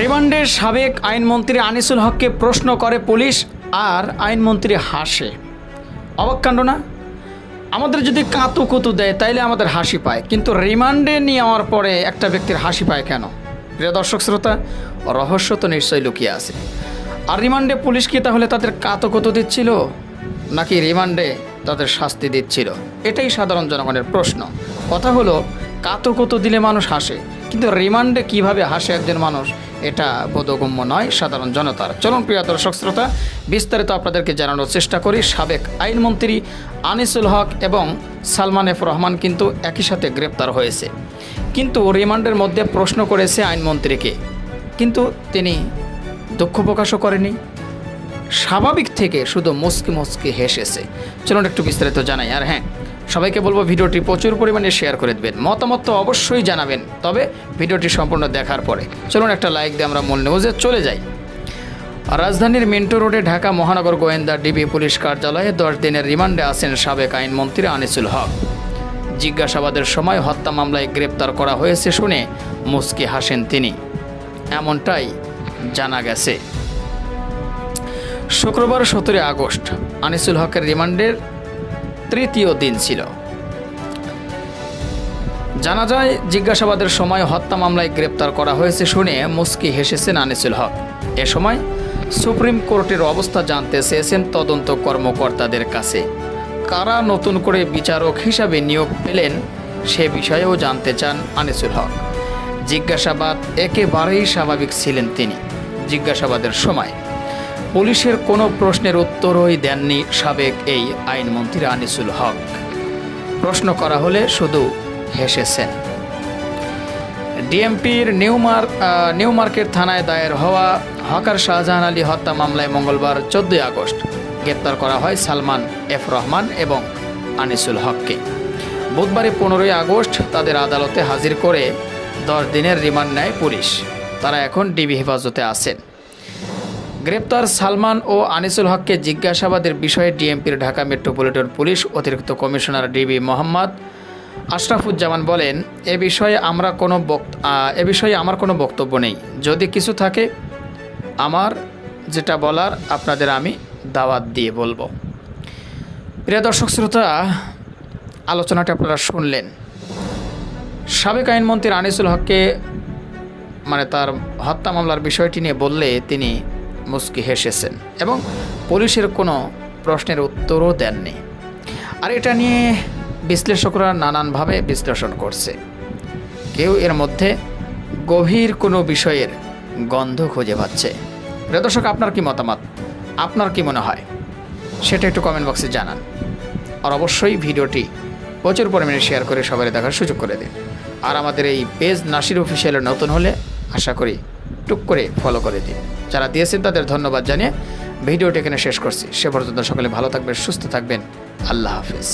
রিমান্ডে সাবেক আইনমন্ত্রী আনিসুল হককে প্রশ্ন করে পুলিশ আর আইনমন্ত্রী হাসে। অবাক কাণ্ড না? আমাদের যদি কাতু কুতু দেয়, তাইলে আমাদের হাসি পায়। কিন্তু রিমান্ডে নিয়ে নেওয়ার পরে একটা ব্যক্তির হাসি পায় কেন? প্রিয় দর্শক, শ্রোতা, রহস্য তো নিশ্চয়ই লুকিয়ে আছে। আর রিমান্ডে পুলিশ কি তাহলে তাদের কাতু কুতু দিচ্ছিল, নাকি রিমান্ডে তাদের শাস্তি দিচ্ছিল? এটাই সাধারণ জনগণের প্রশ্ন। কথা হলো, কাতু কুতু দিলে মানুষ হাসে, কিন্তু রিমান্ডে কীভাবে হাসে একজন মানুষ এটা বোধগম্য নয়, সাধারণ জনতার। চলুন প্রিয় দর্শক শ্রোতা, বিস্তারিত আপনাদেরকে জানানোর চেষ্টা করি। সাবেক আইনমন্ত্রী আনিসুল হক এবং সালমান এফ রহমান কিন্তু একই সাথে গ্রেপ্তার হয়েছে। কিন্তু রিমান্ডের মধ্যে প্রশ্ন করেছে আইনমন্ত্রীকে। কিন্তু তিনি দুঃখ প্রকাশও করেনি স্বাভাবিক থেকে শুধু মুসকি মুসকি হেসেছে। চলুন একটু বিস্তারিত জানাই। আর হ্যাঁ সবাইকে বলব ভিডিওটি প্রচুর পরিমাণে শেয়ার করে দেবেন। মতামত তো অবশ্যই জানাবেন, তবে ভিডিওটি সম্পূর্ণ দেখার পরে। চলুন একটা লাইক দিয়ে আমরা মূল নিউজে চলে যাই। রাজধানীর মিন্টো রোডে ঢাকা মহানগর গোয়েন্দা ডিবি পুলিশ কার্যালয়ে দশ দিনের রিমান্ডে আছেন সাবেক আইনমন্ত্রী আনিসুল হক। জিজ্ঞাসাবাদের সময় হত্যা মামলায় গ্রেপ্তার করা হয়েছে শুনে মুস্কি হাসেন তিনি। এমনটাই জানা গেছে। শুক্রবার সতেরোই আগস্ট আনিসুল হকের রিমান্ডের তৃতীয় দিন ছিল। জানা যায়, জিজ্ঞাসাবাদের সময় হত্যা মামলায় গ্রেপ্তার করা হয়েছে শুনে মুস্কি হেসেছেন আনিসুল হক। এ সময় সুপ্রিম কোর্টের অবস্থা জানতে চেয়েছেন তদন্ত কর্মকর্তাদের কাছে। কারা নতুন করে বিচারক হিসাবে নিয়োগ পেলেন সে বিষয়েও জানতে চান আনিসুল হক। জিজ্ঞাসাবাদ একেবারেই স্বাভাবিক ছিলেন তিনি। জিজ্ঞাসাবাদের সময় পুলিশের কোনো প্রশ্নের উত্তরই দেননি সাবেক এই আইনমন্ত্রী আনিসুল হক। প্রশ্ন করা হলে শুধু হেসেছেন। ডিএমপির নিউমার আহ, নিউ মার্কেট থানায় দায়ের হওয়া হকার শাহজাহান আলী হত্যা মামলায় মঙ্গলবার চোদ্দই আগস্ট গ্রেপ্তার করা হয় সালমান এফ রহমান এবং আনিসুল হককে। বুধবারে পনেরোই আগস্ট তাদের আদালতে হাজির করে দশ দিনের রিমান্ড নেয় পুলিশ। তারা এখন ডিবি হেফাজতে আছেন। গ্রেপ্তার সালমান ও আনিসুল হককে জিজ্ঞাসাবাদের বিষয়ে ডিএমপির ঢাকা মেট্রোপলিটন পুলিশ অতিরিক্ত কমিশনার ডিবি মোহাম্মদ আশরাফুজ্জামান বলেন, এ বিষয়ে আমরা কোনো এ বিষয়ে আমার কোনো বক্তব্য নেই। যদি কিছু থাকে, আমার যেটা বলার আপনাদের আমি দাওয়াত দিয়ে বলব। প্রিয় দর্শক শ্রোতা, আলোচনাটা আপনারা শুনলেন। সাবেক আইনমন্ত্রী আনিসুল হককে মানে তার হত্যা মামলার বিষয়টি নিয়ে বললে তিনি মুস্কি হেসেছেন এবং পুলিশের কোনো প্রশ্নের উত্তরও দেননি। আর এটা নিয়ে বিশ্লেষকরা নানানভাবে বিশ্লেষণ করছে। কেউ এর মধ্যে গভীর কোনো বিষয়ের গন্ধ খুঁজে পাচ্ছে। দর্শক, আপনার কি মতামত? আপনার কি মনে হয়? সেটা একটু কমেন্ট বক্সে জানান। আর অবশ্যই ভিডিওটি প্রচুর পরিমাণে শেয়ার করে সবাই দেখার সুযোগ করে দিন। আর আমাদের এই পেজ নাসির অফিসিয়ালে নতুন হলে আশা করি টুক করে ফলো করে দিন। যারা দিয়েছেন তাদের ধন্যবাদ জানিয়ে ভিডিওটি এখানে শেষ করছি। সে পর্যন্ত সকলে ভালো থাকবেন, সুস্থ থাকবেন। আল্লাহ হাফিজ।